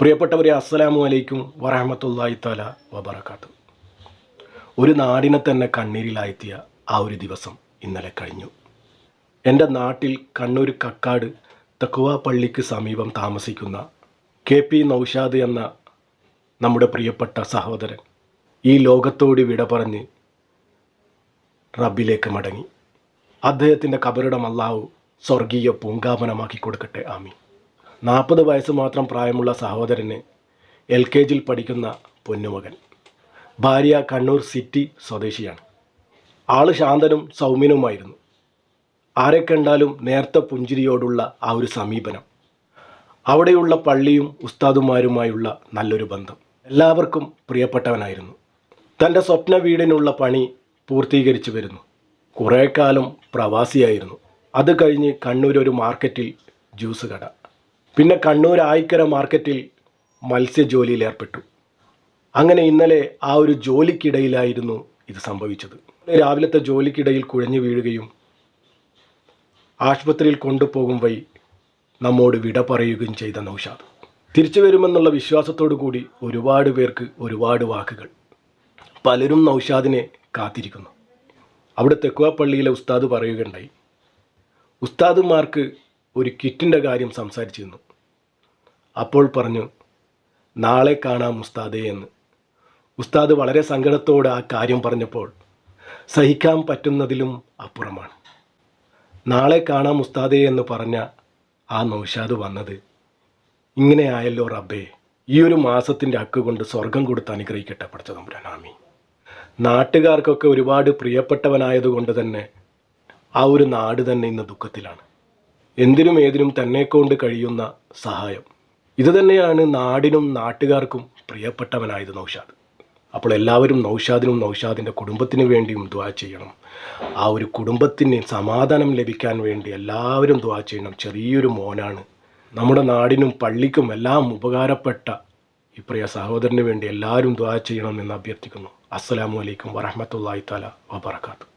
പ്രിയപ്പെട്ടവരെ അസ്സലാമു അലൈക്കും വറഹമത്തല്ലാഹി തല വബറകാത്ത് ഒരു നാടിനെ തന്നെ കണ്ണീരിലായെത്തിയ ആ ഒരു ദിവസം ഇന്നലെ കഴിഞ്ഞു. എന്റെ നാട്ടിൽ കണ്ണൂർ കക്കാട് തക്കുവ പള്ളിക്ക് സമീപം താമസിക്കുന്ന കെ പി നൗഷാദ് എന്ന നമ്മുടെ പ്രിയപ്പെട്ട സഹോദരൻ ഈ ലോകത്തോട് വിട പറഞ്ഞ് റബ്ബിലേക്ക് മടങ്ങി. അദ്ദേഹത്തിന്റെ കബറിടം അല്ലാഹു സ്വർഗീയ പൂങ്കാപനമാക്കി കൊടുക്കട്ടെ. ആമി നാൽപ്പത് വയസ്സ് മാത്രം പ്രായമുള്ള സഹോദരന് എൽ കെ ജിയിൽ പഠിക്കുന്ന പൊന്നുമകൻ. ഭാര്യ കണ്ണൂർ സിറ്റി സ്വദേശിയാണ്. ആൾ ശാന്തനും സൗമ്യനുമായിരുന്നു. ആരെ കണ്ടാലും നേർത്ത പുഞ്ചിരിയോടുള്ള ആ ഒരു സമീപനം. അവിടെയുള്ള പള്ളിയും ഉസ്താദുമാരുമായുള്ള നല്ലൊരു ബന്ധം. എല്ലാവർക്കും പ്രിയപ്പെട്ടവനായിരുന്നു. തന്റെ സ്വപ്ന വീടിനുള്ള പണി പൂർത്തീകരിച്ചു വരുന്നു. കുറേ കാലം പ്രവാസിയായിരുന്നു. അത് കഴിഞ്ഞ് കണ്ണൂർ ഒരു മാർക്കറ്റിൽ ജ്യൂസ് കട. പിന്നെ കണ്ണൂർ ആയിക്കര മാർക്കറ്റിൽ മത്സ്യജോലിയിൽ ഏർപ്പെട്ടു അങ്ങനെ ഇന്നലെ ആ ഒരു ജോലിക്കിടയിലായിരുന്നു ഇത് സംഭവിച്ചത്. രാവിലത്തെ ജോലിക്കിടയിൽ കുഴഞ്ഞു വീഴുകയും ആശുപത്രിയിൽ കൊണ്ടുപോകും വഴി നമ്മോട് വിട പറയുകയും ചെയ്ത നൗഷാദ്. തിരിച്ചു വരുമെന്നുള്ള വിശ്വാസത്തോടു കൂടി ഒരുപാട് പേർക്ക് ഒരുപാട് വാക്കുകൾ. പലരും നൗഷാദിനെ കാത്തിരിക്കുന്നു. അവിടെ തെക്കുവാപ്പള്ളിയിലെ ഉസ്താദ് പറയുകയുണ്ടായി. ഉസ്താദുമാർക്ക് ഒരു കിറ്റിന്റെ കാര്യം സംസാരിച്ചിരുന്നു. അപ്പോൾ പറഞ്ഞു നാളെ കാണാം ഉസ്താദേ എന്ന്. ഉസ്താദ് വളരെ സങ്കടത്തോടെ ആ കാര്യം പറഞ്ഞപ്പോൾ സഹിക്കാൻ പറ്റുന്നതിലും അപ്പുറമാണ്. നാളെ കാണാം ഉസ്താദേ എന്ന് പറഞ്ഞ ആ നൗഷാദ് വന്നത്. ഇങ്ങനെ ആയല്ലോ റബ്ബേ ഈ ഒരു മാസത്തിന്റെ അക്ക് കൊണ്ട് സ്വർഗം കൊടുത്ത് അനുഗ്രഹിക്കട്ടെ പഠിച്ച തമ്പുരാനാമി നാട്ടുകാർക്കൊക്കെ ഒരുപാട് പ്രിയപ്പെട്ടവനായതുകൊണ്ട് തന്നെ ആ ഒരു നാട് തന്നെ ഇന്ന് ദുഃഖത്തിലാണ്. എന്തിനും ഏതിനും തന്നെ കൊണ്ട് കഴിയുന്ന സഹായം. ഇത് തന്നെയാണ് നാടിനും നാട്ടുകാർക്കും പ്രിയപ്പെട്ടവനായത് നൗഷാദ്. അപ്പോൾ എല്ലാവരും നൗഷാദിനും നൗഷാദിന്റെ കുടുംബത്തിന് വേണ്ടിയും ദ്വാ ചെയ്യണം. ആ ഒരു കുടുംബത്തിന് സമാധാനം ലഭിക്കാൻ വേണ്ടി എല്ലാവരും ദ്വാ ചെയ്യണം. ചെറിയൊരു മോനാണ്. നമ്മുടെ നാടിനും പള്ളിക്കും എല്ലാം ഉപകാരപ്പെട്ട ഈ പ്രിയ സഹോദരന് വേണ്ടി എല്ലാവരും ദ്വാ ചെയ്യണം എന്ന് അഭ്യർത്ഥിക്കുന്നു. അസ്സലാമു അലൈക്കും വറഹമത്തല്ലാഹി തആല വബറകാതുഹു.